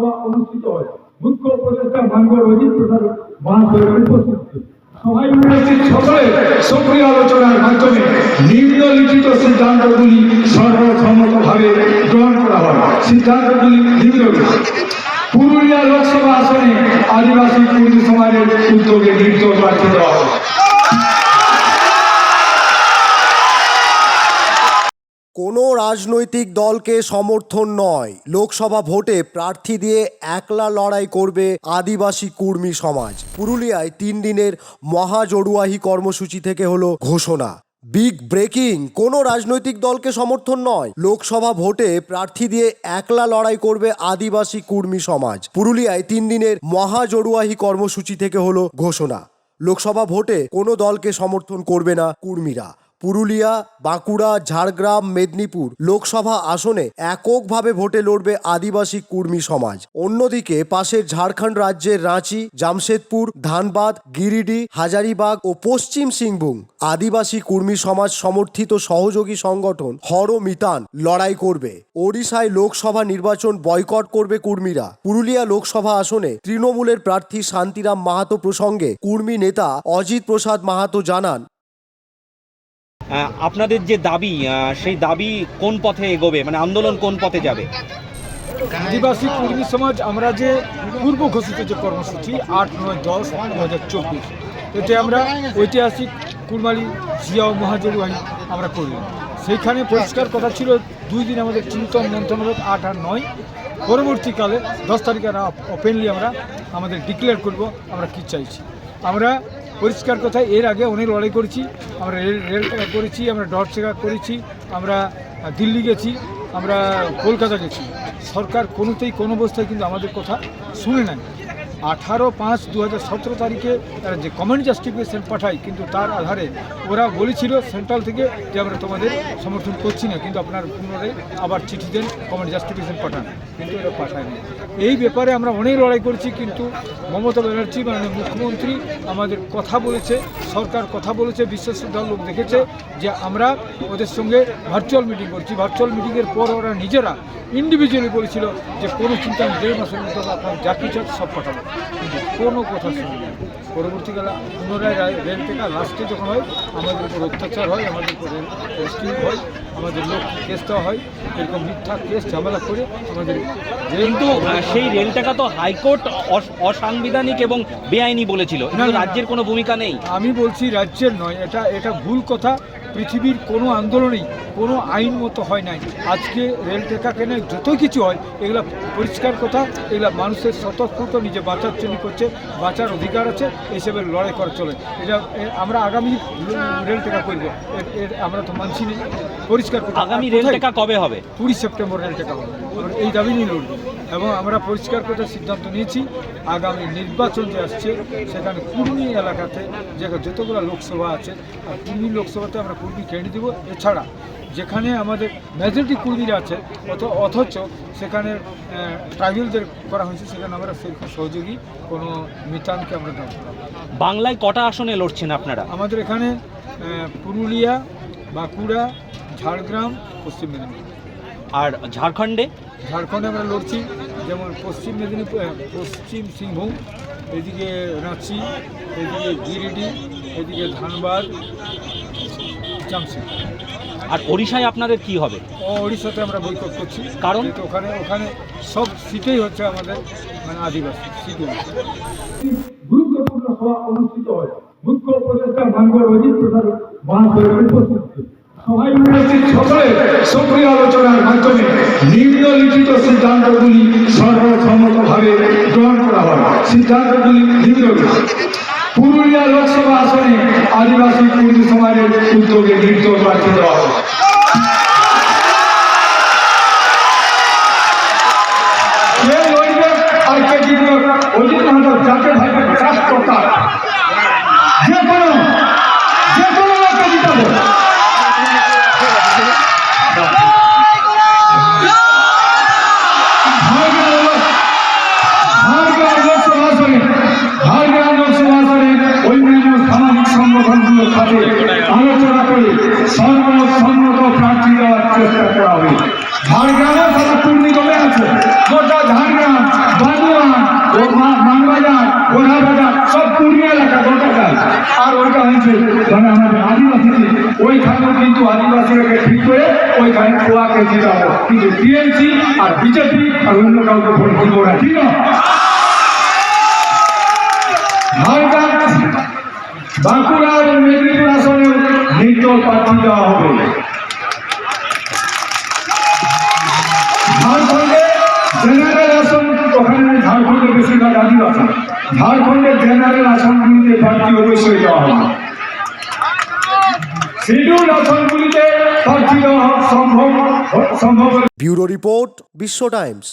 সভা অনুষ্ঠিত হয়। মুখ্য উপদেষ্টা মানগড় অজিত প্রসাদ মহাশয়ের উপস্থিত। সভায় উপস্থিত সকলে সক্রিয় আলোচনার মাধ্যমে নিম্নলিখিত সিদ্ধান্তগুলি সর্বসম্মতভাবে গ্রহণ করা হয়। সিদ্ধান্তগুলি নিম্নলিখিত পুরুলিয়া লোকসভা আসনে আদিবাসী কুর্মী সমাজের উদ্যোগে নির্দল প্রার্থী দেওয়া হয় রাজনৈতিক দলকে সমর্থন নয়। লোকসভা ভোটে প্রার্থী দিয়ে একলা লড়াই করবে আদিবাসী কুর্মী সমাজ। পুরুলিয়ায় তিন দিনের মহাজড়ুয়াহি কর্মসূচি থেকে হলো ঘোষণা। বিগ ব্রেকিং, কোনো রাজনৈতিক দলকে সমর্থন নয়। লোকসভা ভোটে প্রার্থী দিয়ে একলা লড়াই করবে আদিবাসী কুর্মী সমাজ। পুরুলিয়ায় তিন দিনের মহাজড়ুয়াহি কর্মসূচি থেকে হলো ঘোষণা। লোকসভা ভোটে কোনো দলকে সমর্থন করবে না কুর্মীরা। পুরুলিয়া, বাঁকুড়া, ঝাড়গ্রাম, মেদিনীপুর লোকসভা আসনে এককভাবে ভোটে লড়বে আদিবাসী কুর্মী সমাজ। অন্যদিকে পাশের ঝাড়খণ্ড রাজ্যের রাঁচি, জামশেদপুর, ধানবাদ, গিরিডি, হাজারিবাগ ও পশ্চিম সিংভূম আদিবাসী কুর্মী সমাজ সমর্থিত সহযোগী সংগঠন হর মিতান লড়াই করবে। ওড়িশায় লোকসভা নির্বাচন বয়কট করবে কুর্মীরা। পুরুলিয়া লোকসভা আসনে তৃণমূলের প্রার্থী শান্তিরাম মাহাতো প্রসঙ্গে কুর্মী নেতা অজিত প্রসাদ মাহাতো জানান আপনাদের যে দাবি সেই দাবি কোন পথে এগোবে? মানে আন্দোলন কোন পথে যাবে? আদিবাসী কর্মী সমাজ, আমরা যে পূর্ব ঘোষিত যে কর্মসূচি, আট, নয়, দশ দু হাজার চব্বিশ, এতে আমরা ঐতিহাসিক কুরমালি জিয়া ও মহাজরুয়াহি আমরা করি। সেইখানে পরিষ্কার কথা ছিল, দুই দিন আমাদের চিন্তন হবে আট আর নয়। পরবর্তীকালে দশ তারিখে ওপেনলি আমরা আমাদের ডিক্লেয়ার করব, আমরা কি চাইছি? আমরা পরিষ্কার কথা এর আগে অনেক লড়াই করেছি, আমরা রেল রেল করেছি, আমরা ডট চেকা করেছি, আমরা দিল্লি গেছি, আমরা কলকাতা গেছি। সরকার কোনোতেই কোনো অবস্থায় কিন্তু আমাদের কথা শুনে নেন আঠারো পাঁচ দু হাজার সতেরো তারিখে তারা যে কমেন্ট জাস্টিফিকেশন পাঠায়, কিন্তু তার আধারে ওরা বলেছিল সেন্ট্রাল থেকে যে আমরা তোমাদের সমর্থন করছি না, কিন্তু আপনার পুনরায় আবার চিঠি দেন কমেন্ট জাস্টিফিকেশন পাঠান, কিন্তু এরা পাঠায়নি। এই ব্যাপারে আমরা অনেক লড়াই করেছি, কিন্তু মমতা ব্যানার্জি, মাননীয় মুখ্যমন্ত্রী আমাদের কথা বলেছে, সরকার কথা বলেছে বিশ্বশ্রদ্ধার লোক দেখেছে যে আমরা ওদের সঙ্গে ভার্চুয়াল মিটিং করছি। ভার্চুয়াল মিটিংয়ের পর ওরা নিজেরা ইন্ডিভিজুয়ালি বলেছিল যে কোনো চিন্তা দেড় মাসের মধ্যে আপনার যা কিছু সব পাঠাবো। কোনো কথা শুনিনি পরবর্তীকালে পুনরায় রেল থেকে লাস্টে যখন হয়, আমাদের উপর অত্যাচার হয়, আমাদের উপর রেস্কিউ হয় আমাদের লোক কেস দেওয়া হয় এরকম মিথ্যা কেস ঝামেলা করে আমাদের কিন্তু সেই রেল টাকা তো হাইকোর্ট অসাংবিধানিক এবং বেআইনি বলেছিল। রাজ্যের কোনো ভূমিকা নেই। আমি বলছি রাজ্যের নয় এটা এটা ভুল কথা। পৃথিবীর কোনো আন্দোলনেই কোনো আইন মতো হয় নাই। আজকে রেল টেকা কেনে যত কিছু হয় এগুলা পরিষ্কার কথা এগুলা মানুষের স্বতঃস্ফূর্ত নিজে বাঁচার জন্য করছে বাঁচার অধিকার আছে এইসবের লড়াই করা চলে। এটা আমরা আগামী রেল টেকা করব। এর- এর আমরা তো মানছি না। পরিষ্কার কথা আগামী রেল? টাকা কবে হবে? কুড়ি সেপ্টেম্বর রেল টেকা হবে এই দাবি নিয়ে লড়বো। এবং আমরা পরিষ্কার করে সিদ্ধান্ত নিয়েছি আগামী নির্বাচন যে আসছে সেখানে কুর্মী এলাকাতে যে যতগুলো লোকসভা আছে আর কুর্মী লোকসভাতে আমরা কুর্মী কেন্দ্র দিব। এছাড়া যেখানে আমাদের মেজরিটি কুর্মীরা আছে অথ অথচ সেখানে ট্রাইবেলদের করা হয়েছে সেখানে আমরা সেরকম সহযোগী কোনো মিতানকে আমরা বাংলায় কটা আসনে লড়ছেন আপনারা? আমাদের এখানে পুরুলিয়া বাঁকুড়া ঝাড়গ্রাম পশ্চিম মেদিনীপুর। আর ঝাড়খণ্ডে? ঝাড়খণ্ডে আমরা লড়ছি যেমন পশ্চিম মেদিনীপুর পশ্চিম সিংভূম এদিকে রাঁচি এদিকে গিরিডি এদিকে ধানবাদ জামশেদপুর আর ওড়িশায় আপনাদের কি হবে? ও ওড়িশাতে আমরা বৈঠক করছি। কারণ? ওখানে ওখানে সব সিটেই হচ্ছে আমাদের মানে আদিবাসী সিটই গুরুত্বপূর্ণ সভা অনুষ্ঠিত হয়। মুখ্য উপদেষ্টা মানগড় অজিত প্রসাদ মহাশয়ের উপস্থিত ছিলেন। সভায় উপস্থিত সকলে সক্রিয় আলোচনার মাধ্যমে নিম্নলিখিত সিদ্ধান্তগুলি সর্বসম্মতভাবে গ্রহণ করা হয়। সিদ্ধান্তগুলি নিম্নলিখিত। পুরুলিয়া লোকসভা আসনে আদিবাসী কুর্মী সমাজের উদ্যোগে নির্দল প্রার্থী দেওয়া হয় গোনাবাজার সব পূর্ণিয়া এলাকা যায় আর ওইটা হয়েছে মানে আমাদের আদিবাসী ওইখানেও কিন্তু আদিবাসীকে ঠিক করে ওইখানে খোয়াকে দিয়ে যাব কিন্তু টিএমসি আর বিজেপি আর অন্য কাউকে ভোট দিব না, ঠিক না? বাঁকুড়া এবং মেদিনীপুর আসনে নির্দল প্রার্থী দেওয়া হবে। ঝাড়খণ্ডের জেনারেল আসনগুলিতে প্রার্থী অবশ্যই দেওয়া হবে। শিডিউল আসনগুলিতে প্রার্থী দেওয়া সম্ভব সম্ভব ব্যুরো রিপোর্ট বিশ্ব টাইমস।